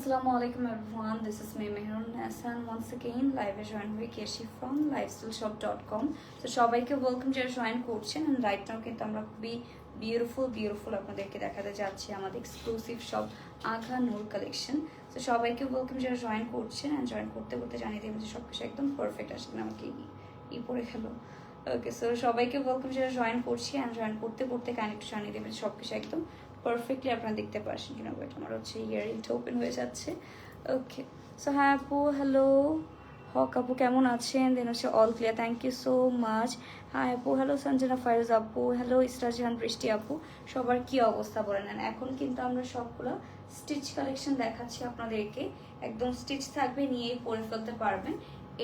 Assalamu alaikum everyone. This is me, Mehrun Hassan. Once again, live A join হয়ে কেশি from lifestyleshop.com তো সবাইকে welcome যারা join করছেন and right now কিন্তু আমরা খুবই বিউটিফুল বিউটিফুল আপনাদেরকে দেখাতে যাচ্ছি আমাদের এক্সক্লুসিভ সব আঘা নূর কালেকশন তো সবাইকে ওয়েলকাম যারা জয়েন করছেন এন্ড জয়েন করতে করতে জানিয়ে দেবেন যে সব কিছু একদম পারফেক্ট আসবে না আমাকে ই- পড়ে গেলো ওকে সো সবাইকে ওয়েলকাম যারা জয়েন করছি অ্যান্ড জয়েন করতে করতে কাইন্ড একটু জানিয়ে দেবেন সব কিছু একদম পারফেক্টলি আপনারা দেখতে পারছেন কিনা ওয়েট আমার হচ্ছে ইয়ার ইয়ারিংটা ওপেন হয়ে যাচ্ছে। ওকে সো হ্যাঁ আপু হ্যালো হক আপু, কেমন আছেন? দেন হচ্ছে all clear thank you so much হ্যাঁ আপু হ্যালো সঞ্জনা ফাইরোজ আপু হ্যালো ইসরাজাহান বৃষ্টি আপু। সবার কি অবস্থা বলে নেন এখন কিন্তু আমরা সবগুলো স্টিচ কালেকশন দেখাচ্ছি আপনাদেরকে। একদম স্টিচ থাকবে, নিয়েই পরে ফেলতে পারবেন।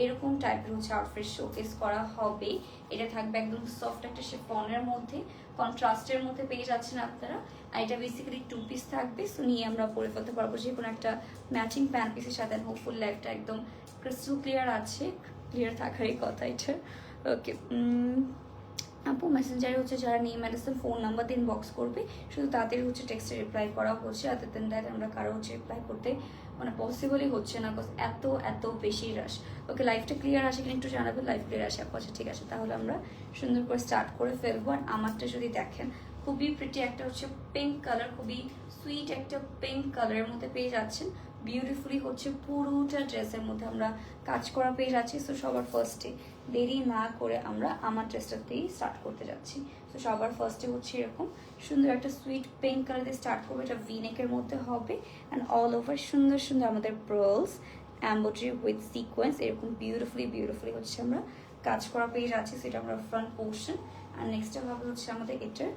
এরকম টাইপের হচ্ছে আউটফিট শোকেস করা হবে। এটা থাকবে একদম সফট একটা শিফনের মধ্যে কন্ট্রাস্টের মধ্যে পেয়ে যাচ্ছেন আপনারা। আর এটা বেসিক্যালি টু পিস থাকবে সো নিয়ে আমরা পরে ফেলতে পারব। যে কোনো একটা ম্যাচিং প্যান্ট পিসের সাথে হোপফুল লাইফটা একদম ক্রিস্টাল ক্লিয়ার আছে। ক্লিয়ার থাকারই কথা এটা। ওকে আপু মেসেঞ্জারে হচ্ছে যারা নিয়ে মেডিসিন ফোন নাম্বার দিন বক্স করবে, শুধু তাদের হচ্ছে টেক্সটে রিপ্লাই করা হচ্ছে। আদার দেন দ্যাট আমরা কারও হচ্ছে রিপ্লাই করতে মানে পসিবলই হচ্ছে না বিকজ এত এত বেশি রাশ ওকে লাইফটা ক্লিয়ার আসে কিনা একটু জানাবেন লাইফ ক্লিয়ার আসে আচ্ছা ঠিক আছে। তাহলে আমরা সুন্দর করে স্টার্ট করে ফেলব। আর আমারটা যদি দেখেন, খুবই প্রিটি একটা হচ্ছে পিঙ্ক কালার খুবই সুইট একটা পিঙ্ক কালারের মধ্যে পেয়ে যাচ্ছেন। বিউটিফুলি হচ্ছে পুরোটা ড্রেসের মধ্যে আমরা কাজ করা পেয়ে যাচ্ছি। তো সবার ফার্স্টে দেরি না করে আমরা আমার ড্রেসটাতেই স্টার্ট করতে যাচ্ছি। তো সবার ফার্স্টে হচ্ছে এরকম সুন্দর একটা সুইট পিঙ্ক কালার দিয়ে স্টার্ট করব। এটা ভিনেকের মধ্যে হবে অ্যান্ড অল ওভার সুন্দর সুন্দর আমাদের প্রার্লস অ্যাম্বোট্রি উইথ সিকোয়েন্স এরকম বিউটিফুলি বিউটিফুলি হচ্ছে আমরা কাজ করা পেয়ে যাচ্ছি। সেটা আমরা ফ্রন্ট পোর্শন আর নেক্সটটা হবে হচ্ছে আমাদের এটার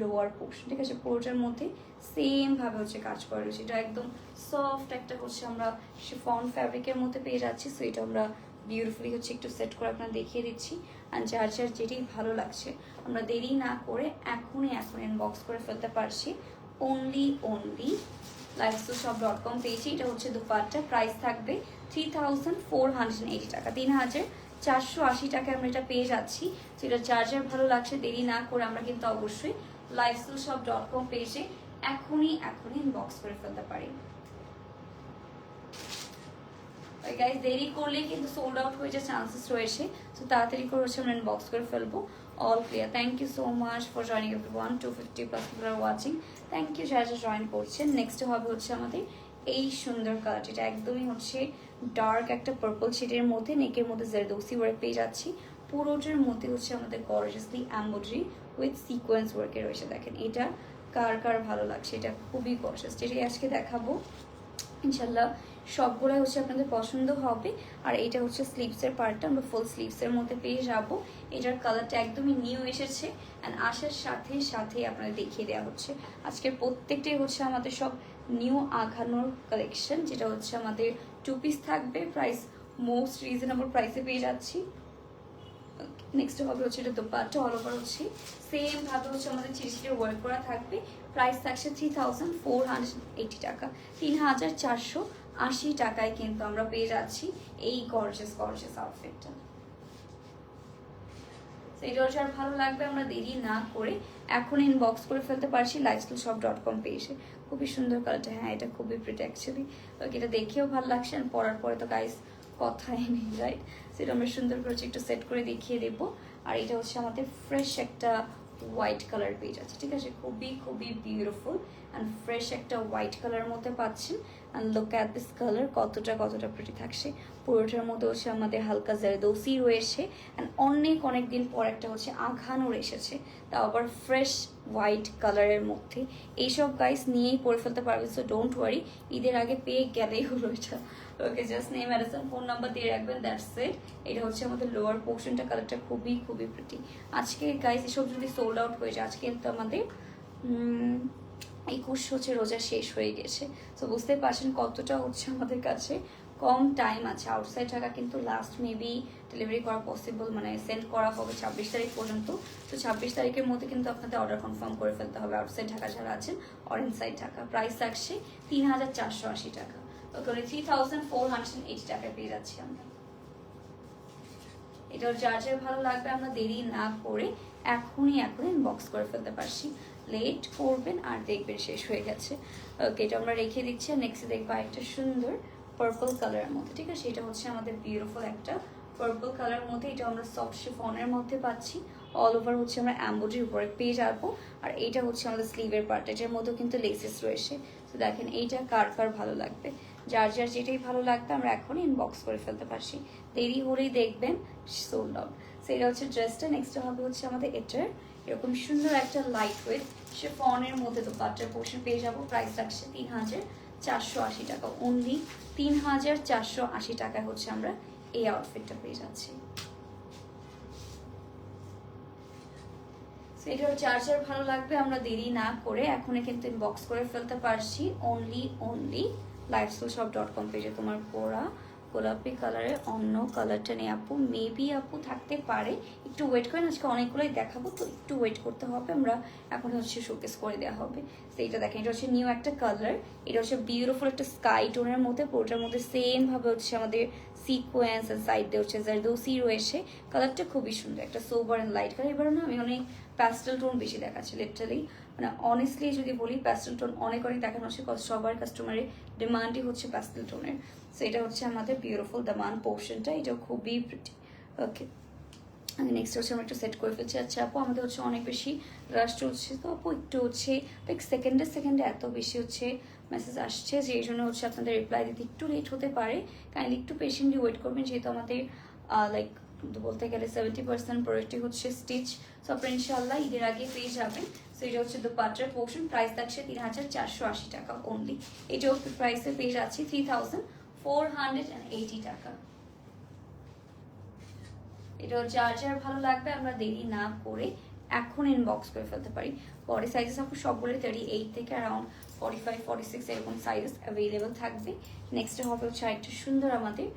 লোয়ার পোর্শন ঠিক আছে? পুরোটার মধ্যে সেম ভাবে হচ্ছে কাজ করা রয়েছে। এটা একদম সফট একটা হচ্ছে আমরা শিফন ফ্যাব্রিকের মধ্যে পেয়ে যাচ্ছি। সো এটা আমরা বিউটিফুলি হচ্ছে একটু সেট করে আপনার দেখিয়ে দিচ্ছি। আর যার যার যেটাই ভালো লাগছে, আমরা দেরি না করে এখনই এখন ইনবক্স করে ফেলতে পারছি। Only only lifestyle shop dot com পেয়েছি। এটা হচ্ছে দুপাট্টা। প্রাইস থাকবে three thousand four hundred eighty টাকা। তিন হাজার চারশো আশি টাকায় আমরা এটা পেয়ে যাচ্ছি। যার যার ভালো লাগছে, দেরি না করে আমরা কিন্তু অবশ্যই লাইফস্টাইল শপ ডট কম পেজে এখনই এখনই ইনবক্স করে ফেলতে পারি। গাইজ দেরি করলে কিন্তু সোল্ড আউট হয়ে যাওয়ার চান্সেস রয়েছে। তো তাড়াতাড়ি করে হচ্ছে আমরা ইনবক্স করে ফেলব। All clear thank you so much for joining every one two fifty plus watching thank you যারা জয়েন করছেন। নেক্সট হবে হচ্ছে আমাদের এই সুন্দর কালার এটা একদমই হচ্ছে ডার্ক একটা পার্পল শেডের মধ্যে নেকের মধ্যে জেরদৌসি ওয়ার্ক পেয়ে যাচ্ছি। পুরোটার মধ্যে হচ্ছে আমাদের গর্জাসলি অ্যাম্বোড্রি উইথ সিকোয়েন্স ওয়ার্কে রয়েছে। দেখেন, এটা কার কার ভালো লাগছে? এটা খুবই গর্জাস যেটাই আজকে দেখাবো ইনশাল্লাহ সবগুলো হচ্ছে আপনাদের পছন্দ হবে। আর এটা হচ্ছে স্লিভসের পার্টটা আমরা ফুল স্লিভসের মধ্যে পেয়ে যাব। এটার কালারটা একদমই নিউ এসেছে। অ্যান্ড আসার সাথে সাথে আপনাদের দেখিয়ে দেওয়া হচ্ছে। আজকের প্রত্যেকটাই হচ্ছে আমাদের সব নিউ আঘানোর কালেকশন যেটা হচ্ছে আমাদের টু পিস থাকবে প্রাইস মোস্ট রিজনেবল প্রাইসে পেয়ে যাচ্ছি। নেক্সট হবে হচ্ছে এটা দোপাট্টা অল ওভার হচ্ছে। সেম ভাবে হচ্ছে আমাদের চিরচিরে ওয়ার্ক করা থাকবে। প্রাইস থাকছে three thousand four hundred eighty টাকা। তিন হাজার চারশো আশি টাকায় কিন্তু আমরা পেয়ে যাচ্ছি এই গর্জেস গর্জেস আউটফিটটা এটা হচ্ছে আর ভালো লাগবে, আমরা দেরি না করে এখন ইনবক্স করে ফেলতে পারছি লাইফস্টাইল শপ ডট কম পেজে খুবই সুন্দর কালারটা। হ্যাঁ এটা খুবই প্রিটি অ্যাকচুয়ালি ওকে, এটা দেখেও ভালো লাগছে। আর পরার পরে তো গাইস কথাই নেই রাইট সেটা আমরা সুন্দর করে একটু সেট করে দেখিয়ে দেবো। আর এটা হচ্ছে আমাদের ফ্রেশ একটা হোয়াইট কালার পেজ আছে, ঠিক আছে? খুবই খুবই বিউটিফুল অ্যান্ড ফ্রেশ একটা হোয়াইট কালার মধ্যে পাচ্ছেন and look at this colour কতটা কতটা প্রিটি থাকছে। পুরোটার মধ্যে হচ্ছে আমাদের হালকা জারদৌসি রয়েছে অ্যান্ড অনেক অনেক দিন পর একটা হচ্ছে আঘানোর এসেছে। তাও আবার ফ্রেশ হোয়াইট কালারের মধ্যে। এইসব গাইস নিয়েই পরে ফেলতে পারবে সো ডোন্ট ওয়ারি ঈদের আগে পেয়ে গেলেই হলো এটা। Okay just name address phone number দিয়ে রাখবেন দ্যাটস ইট এটা হচ্ছে আমাদের লোয়ার পোর্শনটা কালারটা খুবই খুবই প্রিটি আজকে গাইস এসব যদি সোল্ড আউট হয়ে যায়, আজকে কিন্তু আমাদের একুশ হচ্ছে রোজা শেষ হয়ে গেছে। তো বুঝতে পারছেন কতটা হচ্ছে আমাদের কাছে কম টাইম আছে। আউটসাইড থাকা কিন্তু লাস্ট মেবি ডেলিভারি করা পসিবল মানে সেন্ড করা হবে ছাব্বিশ তারিখ পর্যন্ত। তো ছাব্বিশ তারিখের মধ্যে কিন্তু আপনাদের অর্ডার কনফার্ম করে ফেলতে হবে। আউটসাইড ঢাকা যারা আছেন অরেঞ্জ সাইড ঢাকা প্রাইস থাকছে তিন হাজার চারশো আশি টাকা। Okay three thousand four hundred eighty টাকায় পেয়ে যাচ্ছি আমরা। এটার যার যার ভালো লাগবে, আমরা দেরি না করে এখনই এখন ইনবক্স করে ফেলতে পারছি। লেট করবেন আর দেখবেন শেষ হয়ে গেছে। ওকে এটা আমরা রেখে দিচ্ছি আর নেক্সট দেখব একটা সুন্দর পার্পল কালারের মধ্যে, ঠিক আছে? এটা হচ্ছে আমাদের বিউটিফুল একটা পার্পল কালার মধ্যে, এটা আমরা সফট শিফনের মধ্যে পাচ্ছি। অল ওভার হচ্ছে আমরা অ্যাম্বোডির উপরে পেয়ে যাব। আর এইটা হচ্ছে আমাদের স্লিভের পার্ট এটার মধ্যেও কিন্তু লেসেস রয়েছে। তো দেখেন এইটা কার কার ভালো লাগবে? যার যার যেটাই ভালো লাগবে, আমরা এখনই ইনবক্স করে ফেলতে পারছি। দেরি হলেই দেখবেন সোল্ড আউট সো এটা হচ্ছে ড্রেসটা নেক্সট হবে হচ্ছে আমাদের এটার। এরকম সুন্দর একটা লাইট ওয়েট সে ফনের মধ্যে তো পাট্টার পোর্শন পেয়ে যাব। প্রাইস রাখছে তিন হাজার চারশো আশি টাকা। অনলি তিন হাজার চারশো আশি টাকায় হচ্ছে আমরা এই আউটফিটটা পেয়ে যাচ্ছি। So, এটার চার্জার ভালো লাগবে আমরা দেরি না করে এখনই কিন্তু ইনবক্স করে ফেলতে পারছি। Only only lifestyle shop dot com পেজে তোমার পরা গোলাপি কালারের অন্য কালারটা নেই আপু। মেবি আপু থাকতে পারে। একটু ওয়েট করেন, আজকে অনেকগুলোই দেখাবো, তো একটু ওয়েট করতে হবে। আমরা এখন হচ্ছে শোকেস করে দেওয়া হবে। তো এটা দেখেন, এটা হচ্ছে নিউ একটা কালার এটা হচ্ছে বিউটিফুল একটা স্কাই টোনের মধ্যে। পুরোটার মধ্যে সেম ভাবে হচ্ছে আমাদের সিকোয়েন্স আর সাইড দিয়ে হচ্ছে জারদৌসি রয়েছে। কালারটা খুবই সুন্দর, একটা সোবার অ্যান্ড লাইট কালার এবার না আমি অনেক প্যাস্টেল টোন বেশি দেখাচ্ছি লিটারালি মানে অনেস্টলি যদি বলি প্যাস্টেল টোন অনেক অনেক দেখানো হচ্ছে সবার কাস্টমারের ডিমান্ডই হচ্ছে প্যাস্টেল টোনের সো এটা হচ্ছে আমাদের বিউটিফুল দামান পোর্শনটা এটা খুবই প্রিটি ওকে আমি নেক্সট হচ্ছে আমরা একটু সেট করে ফেলছি। আচ্ছা আপু, আমাদের হচ্ছে অনেক বেশি রাশ চলছে। তো আপু, একটু হচ্ছে লাইক সেকেন্ডে সেকেন্ডে এত বেশি হচ্ছে মেসেজ আসছে যে এই জন্য হচ্ছে আপনাদের রিপ্লাই দিতে একটু লেট হতে পারে। কাইন্ডলি একটু পেশেন্টলি ওয়েট করবেন, যেহেতু আমাদের লাইক বলতে গেলে সেভেন্টি পার্সেন্ট প্রোডাক্টই হচ্ছে স্টিচ সো আপনার ইনশাল্লাহ ঈদের আগে পেয়ে যাবেন। সো এটা হচ্ছে দুপাট্টার পোর্শন প্রাইস থাকছে তিন হাজার চারশো আশি টাকা অনলি এটাও প্রাইসে পেয়ে যাচ্ছি three thousand four hundred and eighty টাকা। এটা যার যার ভালো লাগবে আমরা দেরি না করে এখন ইনবক্স করে ফেলতে পারি। পরে সাইজেস আপু সবগুলো থার্টি এইট থেকে around forty five forty six এরকম সাইজেস অ্যাভেলেবেল থাকবে। নেক্সট হবে হচ্ছে একটা সুন্দর আমাদের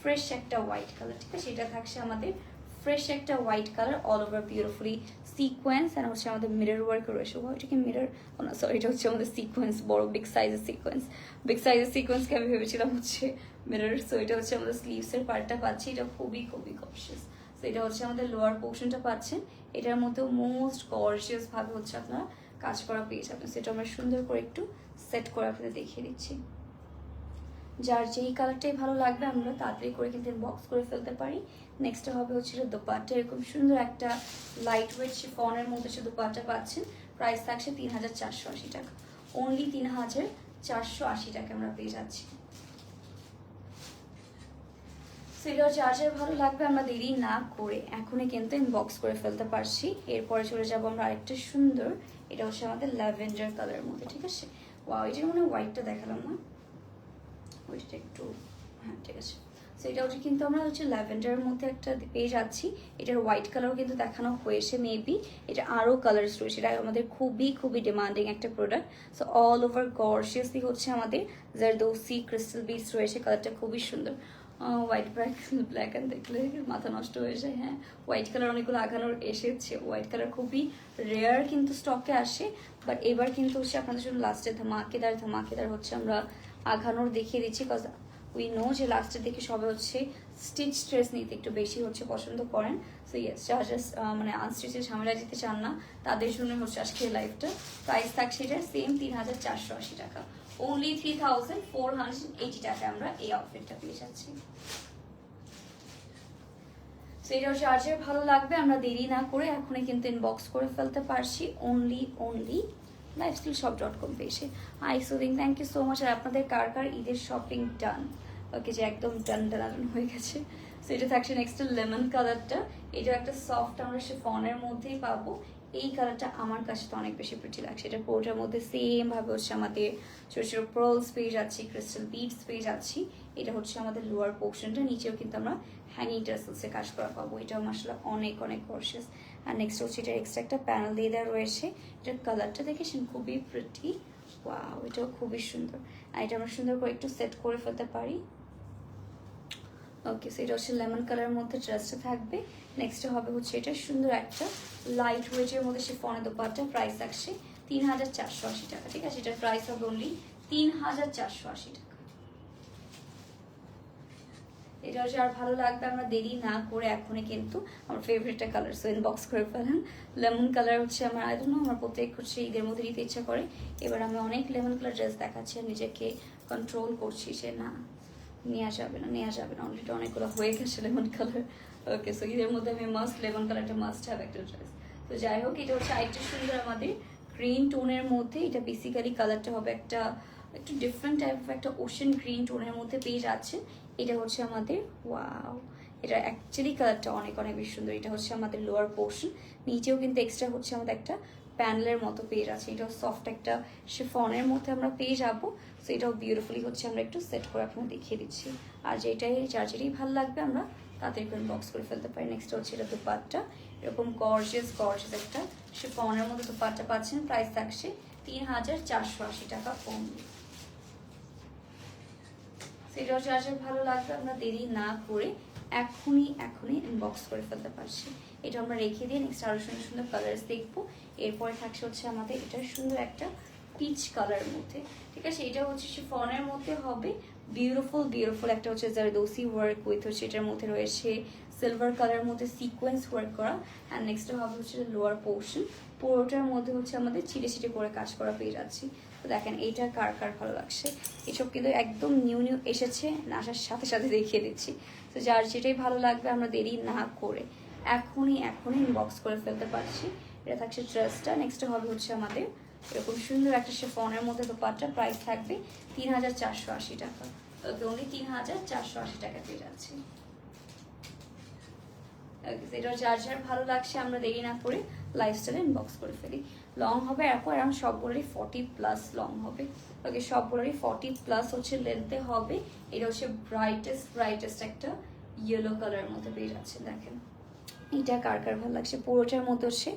ফ্রেশ একটা হোয়াইট কালার ঠিক আছে? এটা থাকছে আমাদের ফ্রেশ একটা white colour all over beautifully sequence and হচ্ছে আমাদের মিরর ওয়ার্ক রয়েছে। ও এটা কি মিরর না সরি এটা হচ্ছে আমাদের সিকোয়েন্স বড় বিগ সাইজের সিকোয়েন্স বিগ সাইজের সিকোয়েন্সকে আমি ভেবেছিলাম হচ্ছে মিরর সো এটা হচ্ছে আমাদের স্লিভসের পার্টটা পাচ্ছি। এটা খুবই খুবই কনসিয়াস সো এটা হচ্ছে আমাদের লোয়ার পোর্শনটা পাচ্ছেন। এটার মধ্যে মোস্ট ভাবে হচ্ছে আপনারা কাজ করা পেয়ে যাবেন। সেটা আমরা সুন্দর করে একটু সেট করে আপনাদের দেখিয়ে দিচ্ছি। যার যেই কালারটাই ভালো লাগবে, আমরা তাড়াতাড়ি করে কিন্তু বক্স করে ফেলতে পারি। নেক্সট হবে হচ্ছে দোপাট্টা। এরকম সুন্দর একটা লাইট ওয়েট শিফনের মধ্যে সে দোপাট্টা পাচ্ছেন। প্রাইস থাকছে তিন হাজার চারশো আশি টাকা। অনলি তিন হাজার চারশো আশি টাকা আমরা পেয়ে যাচ্ছি। সেটা চার্জার ভালো লাগবে, আমরা দেরি না করে এখনই কিন্তু ইনবক্স করে ফেলতে পারছি। এরপরে চলে যাব আমরা আরেকটা সুন্দর। এটা হচ্ছে আমাদের ল্যাভেন্ডার কালারের মধ্যে, ঠিক আছে? ওয়াও এটা মানে হোয়াইটটা দেখালাম না। ওইটা একটু হ্যাঁ ঠিক আছে। সো এটা হচ্ছে কিন্তু আমরা হচ্ছে ল্যাভেন্ডারের মধ্যে একটা পেয়ে যাচ্ছি। এটার হোয়াইট কালারও কিন্তু দেখানো হয়েছে মেবি এটা আরও কালার্স রয়েছে। এটা আমাদের খুবই খুবই ডিমান্ডিং একটা product so all over gorgeously হচ্ছে আমাদের জারদৌসি ক্রিস্টাল বিস রয়েছে। কালারটা খুবই সুন্দর। হোয়াইট ব্ল্যাক ব্ল্যাক অ্যান্ড দেখলে মাথা নষ্ট হয়ে যায় হ্যাঁ। হোয়াইট কালার অনেকগুলো আগানোর এসেছে। হোয়াইট কালার খুবই রেয়ার কিন্তু স্টকে আসে। বাট এবার কিন্তু হচ্ছে আপনাদের জন্য লাস্টে ধামাকেদার ধামাকেদার হচ্ছে আমরা আঘানোর দেখিয়ে দিচ্ছি কজ উই নো যে লাস্টের দিকে সবে হচ্ছে স্টিচ স্ট্রেস নিতে একটু বেশি হচ্ছে পছন্দ করেন। সো ইয়েস যারা জাস্ট মানে আনস্টিচের ঝামেলা দিতে চান না। তাদের জন্য হচ্ছে আজকে লাইফটা প্রাইস থাকছে এটা সেম তিন হাজার চারশো আশি টাকা। Only three thousand four hundred eighty টাকা আমরা এই আউটফিটটা পেয়ে যাচ্ছি। সো এটা চার্জের ভালো লাগবে, আমরা দেরি না করে এখনই কিন্তু ইনবক্স করে ফেলতে পারছি। Only only lifestyle shop dot com পেয়েছে I soothing thank you so much আর আপনাদের কার কার ঈদের শপিং ডান ওকে যে একদম ডান ডান হয়ে গেছে। সো এটা থাকছে নেক্সট লেমন কালারটা এটা একটা সফট আমরা সে ফনের মধ্যেই পাবো। এই কালারটা আমার কাছে তো অনেক বেশি প্রিটি লাগছে। এটা পুরোটার মধ্যে সেম ভাবে হচ্ছে আমাদের ছোটো ছোটো পার্লস পেয়ে যাচ্ছি ক্রিস্টাল বিডস পেয়ে যাচ্ছি। এটা হচ্ছে আমাদের লোয়ার পোর্শনটা নিচেও কিন্তু আমরা হ্যাঙ্গিং টাসেলসে কাজ করা পাবো। এটাও মশলা অনেক অনেক গর্সিয়াস আর নেক্সট হচ্ছে এটা এক্সট্রা একটা প্যানেল দিয়ে দেওয়া রয়েছে। এটার কালারটা দেখেছেন খুবই প্রিটি ওয়াও এটাও খুবই সুন্দর। আর এটা আমরা সুন্দর করে একটু সেট করে ফেলতে পারি। ওকে সো সেটা হচ্ছে লেমন কালারের মধ্যে ড্রেসটা থাকবে। নেক্সট হবে হচ্ছে এটা সুন্দর একটা লাইট ওয়েটের মধ্যে, সে ফনে দোপাট্টা প্রাইস থাকছে তিন হাজার চারশো আশি টাকা। ঠিক আছে, এটার প্রাইস হবে অনলি তিন হাজার চারশো আশি টাকা। এটা হচ্ছে আর ভালো লাগবে, আমরা দেরি না করে এখনই কিন্তু আমার ফেভারিটটা কালার সো ইনবক্স করে ফেলেন। লেমন কালার হচ্ছে আমার আই ডোন্ট নো আমার প্রত্যেক হচ্ছে ঈদের মধ্যে নিতে ইচ্ছা করে। এবার আমি অনেক লেমন কালার ড্রেস দেখাচ্ছি আর নিজেকে কন্ট্রোল করছি যে না নেওয়া যাবে না নেওয়া যাবে না। অলরেডি অনেকগুলো হয়ে গেছে লেমন কালার ওকে সো ঈদের মধ্যে আমি মাস্ট লেমন কালারটা মাস্ট হ্যাভ একটা ড্রেস তো যাই হোক, এটা হচ্ছে আরেকটা সুন্দর আমাদের গ্রিন টোনের মধ্যে। এটা বেসিক্যালি কালারটা হবে একটা, একটু ডিফারেন্ট টাইপ অফ একটা ওশেন গ্রিন টোনের মধ্যে পেয়ে যাচ্ছে এটা হচ্ছে আমাদের ওয়াও এটা অ্যাকচুয়ালি কালারটা অনেক অনেক বেশি সুন্দর। এটা হচ্ছে আমাদের লোয়ার পোর্শন নিচেও কিন্তু এক্সট্রা হচ্ছে আমাদের একটা প্যানেলের মতো পেয়ে আছে। এটাও সফট একটা শিফনের মধ্যে আমরা পেয়ে যাব। সো এটাও বিউটিফুলি হচ্ছে, আমরা একটু সেট করে আপনাকে দেখিয়ে দিচ্ছি। আর যেটাই, যার ভালো লাগবে, আমরা তাড়াতাড়ি করে বক্স করে ফেলতে পারি। নেক্সট হচ্ছে এটা দুপাটটা। এরকম গর্জেস গর্জেস একটা শিফনের মধ্যে দুপাটটা পাচ্ছেন। প্রাইস থাকছে তিন হাজার চারশো আশি টাকা অনলি সেটাও যার যার ভালো লাগবে, আমরা দেরি না করে এখনই এখনই ইনবক্স করে ফেলতে পারছি। এটা আমরা রেখে দিয়ে নেক্সট আরও সুন্দর সুন্দর কালার্স দেখব। এরপরে থাকছে হচ্ছে আমাদের এটা সুন্দর একটা পিচ কালার মধ্যে। ঠিক আছে? এটা হচ্ছে শিফনের মধ্যে হবে। বিউটিফুল বিউটিফুল একটা হচ্ছে জারদোসি ওয়ার্ক উইথ হচ্ছে এটার মধ্যে রয়েছে সিলভার কালার মধ্যে সিকোয়েন্স ওয়ার্ক করা। অ্যান্ড নেক্সট হবে হচ্ছে লোয়ার পোর্শন পুরোটার মধ্যে হচ্ছে আমাদের ছিটে ছিটে করে কাজ করা পেয়ে যাচ্ছি। তো দেখেন এইটা কার কার ভালো লাগছে? এসব কিন্তু একদম নিউ নিউ এসেছে আসার সাথে সাথে দেখিয়ে দিচ্ছি। তো যার যেটাই ভালো লাগবে আমরা দেরি না করে এখনই এখনই ইনবক্স করে ফেলতে পারছি। এটা থাকছে ড্রেসটা নেক্সট হবে হচ্ছে আমাদের এরকম সুন্দর একটা সে ফোনের মধ্যে দোপাট্টা প্রাইস থাকবে তিন হাজার চারশো আশি টাকা। ওকে অনলি তিন হাজার চারশো আশি টাকা পেয়ে যাচ্ছি। এটা যার যার ভালো লাগছে, আমরা দেরি না করে লাইফস্টাইলে ইনবক্স করে ফেলি। লং হবে। এরপর অ্যারাউন্ড সবগুলোরই ফর্টি প্লাস লং হবে। ওকে সবগুলোরই ফর্টি প্লাস হচ্ছে লেন্থে হবে। এটা হচ্ছে ব্রাইটেস্ট ব্রাইটেস্ট একটা ইয়েলো কালারের মধ্যে পেয়ে যাচ্ছে দেখেন। এটা কার কার ভালো লাগছে? পুরোটার মধ্যে হচ্ছে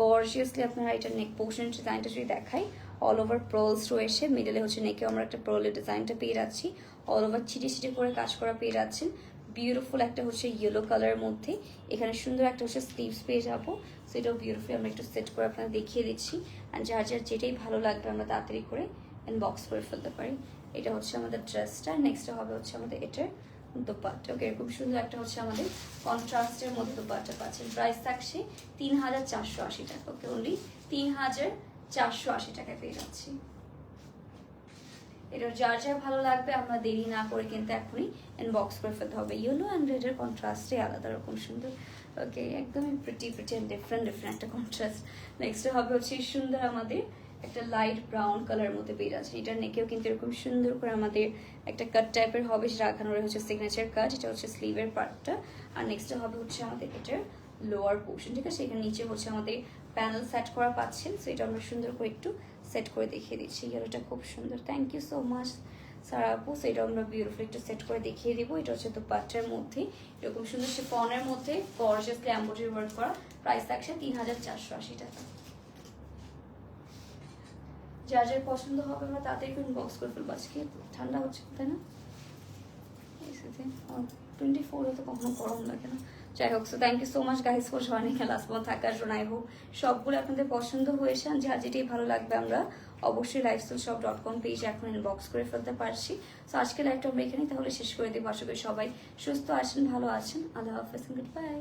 গর্জিয়াসলি আপনারা এটা নেক পোর্শন ডিজাইনটা যদি দেখাই অল ওভার প্রলস রয়েছে। মিডলে হচ্ছে নেকে আমরা একটা প্রলের ডিজাইনটা পেয়ে যাচ্ছি। অল ওভার ছিটে ছিটে করে কাজ করা পেয়ে যাচ্ছেন। বিউটিফুল একটা হচ্ছে ইয়েলো কালারের মধ্যে। এখানে সুন্দর একটা হচ্ছে স্লিভস পেয়ে যাব। সেটাও বিউটিফুল আমরা একটু সেট করে আপনাদের দেখিয়ে দিচ্ছি। অ্যান্ড যার যার যেটাই ভালো লাগবে আমরা তাড়াতাড়ি করে বক্স করে ফেলতে পারি। এটা হচ্ছে আমাদের ড্রেসটা নেক্সট হবে হচ্ছে আমাদের এটার দোপাট্টা। ওকে এরকম সুন্দর একটা হচ্ছে আমাদের কন্ট্রাস্টের মধ্যে দোপাট্টা পাচ্ছেন। প্রাইস থাকছে তিন হাজার চারশো আশি টাকা। ওকে অনলি তিন হাজার চারশো আশি টাকায় পেয়ে যাচ্ছি। এটা যার যার ভালো লাগবে, আমরা দেরি না করে কিন্তু এখনই বক্স করে ফেলতে হবে। ইয়েলো অ্যান্ড রেডের কন্ট্রাস্টে আলাদা রকম সুন্দর। ওকে একদমই pretty pretty and different different একটা কন্ট্রাস্ট নেক্সট হবে হচ্ছে সুন্দর আমাদের একটা লাইট ব্রাউন কালার পেয়ে যাচ্ছে এটার নেকেও কিন্তু এরকম সুন্দর করে আমাদের একটা কাট টাইপের হবে সেটা আঁকানো হচ্ছে সিগনেচার কাট এটা হচ্ছে স্লিভের পার্টটা আর নেক্সট হবে হচ্ছে আমাদের এটার লোয়ার পোর্শন ঠিক আছে? এখানে নিচে হচ্ছে আমাদের প্যানেল সেট করা পাচ্ছেন সো এটা আমরা সুন্দর করে একটু সেট করে দেখিয়ে দিচ্ছি। ইয়েলোটা খুব সুন্দর। Thank you so much Sara আপু। সেটা আমরা বিউটিফুল একটু সেট করে দেখিয়ে দিব। এটা হচ্ছে তো পাট্টার মধ্যে। এরকম সুন্দর সে পনেরো মধ্যে গর্জিয়াসলি এম্ব্রয়ডারি ওয়ার্ক করা প্রাইস থাকছে তিন হাজার চারশো আশি টাকা। যার যার পছন্দ হবে আমরা তাড়াতাড়ি করে বক্স করে ফেলব। আজকে ঠান্ডা হচ্ছে, তাই না? টোয়েন্টি ফোরে তো কখনো গরম লাগে না। যাই হোক so thank you so much guys for joining last পর্যন্ত থাকার জন্য আই হোপ সবগুলো আপনাদের পছন্দ হয়েছে যার যেটাই ভালো লাগবে আমরা অবশ্যই lifestyle shop dot com page এখন ইনবক্স করে ফেলতে পারছি। সো আজকে লাইভটা আমরা এখানেই তাহলে শেষ করে দেবো। আশা করি সবাই সুস্থ আছেন, ভালো আছেন। আল্লাহ হাফেজ গুড বাই